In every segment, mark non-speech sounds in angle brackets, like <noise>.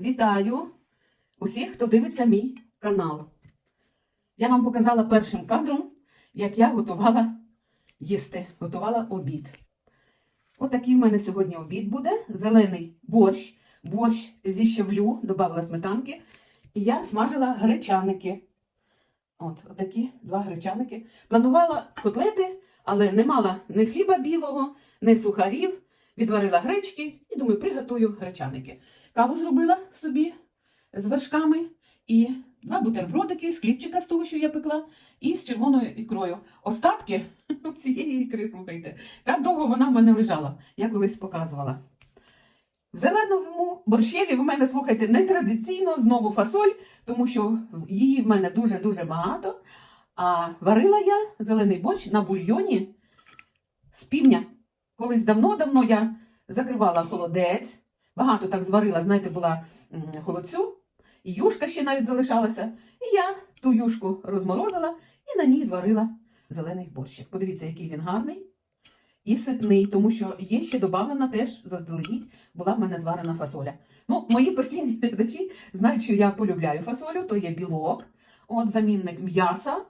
Вітаю усіх, хто дивиться мій канал. Я вам показала першим кадром, як я готувала їсти, готувала обід. Отакий в мене сьогодні обід буде. Зелений борщ, борщ зі щавлю, додавала сметанки. І я смажила гречаники. От, отакі два гречаники. Планувала котлети, але не мала ні хліба білого, ні сухарів. Відварила гречки і думаю, приготую гречаники. Каву зробила собі з вершками і два бутербродики з хлібчика з того, що я пекла, і з червоною ікрою. Остатки <laughs> цієї ікри, слухайте, так довго вона в мене лежала, я колись показувала. В зеленому борщеві в мене, слухайте, не традиційно знову фасоль, тому що її в мене дуже-дуже багато. А варила я зелений борщ на бульйоні з півня. Колись давно-давно я закривала холодець, багато так зварила, знаєте, була холодцю, і юшка ще навіть залишалася. І я ту юшку розморозила і на ній зварила зелений борщик. Подивіться, який він гарний і ситний, тому що є ще додавлена теж заздалегідь була в мене зварена фасоля. Ну, мої постійні глядачі знають, що я полюбляю фасолю, то є білок, от замінник м'яса.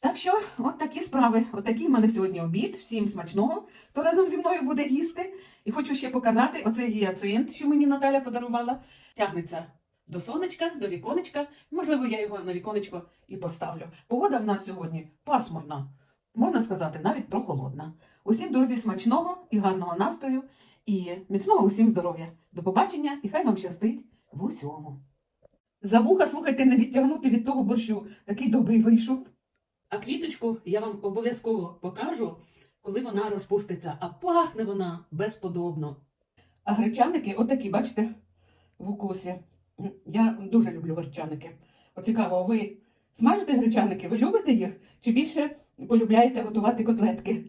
Так що, от такі справи. От такий в мене сьогодні обід. Всім смачного, хто разом зі мною буде їсти. І хочу ще показати оцей гіацинт, що мені Наталя подарувала. Тягнеться до сонечка, до віконечка. Можливо, я його на віконечко і поставлю. Погода в нас сьогодні пасмурна, можна сказати, навіть прохолодна. Усім, друзі, смачного і гарного настрою, і міцного усім здоров'я. До побачення і хай вам щастить в усьому. За вуха, слухайте, не відтягнути від того борщу. Такий добрий вийшов. А квіточку я вам обов'язково покажу, коли вона розпуститься. А пахне вона безподобно. А гречаники, отакі, бачите, в укусі. Я дуже люблю гречаники. О, цікаво, ви смажите гречаники? Ви любите їх? Чи більше полюбляєте готувати котлетки?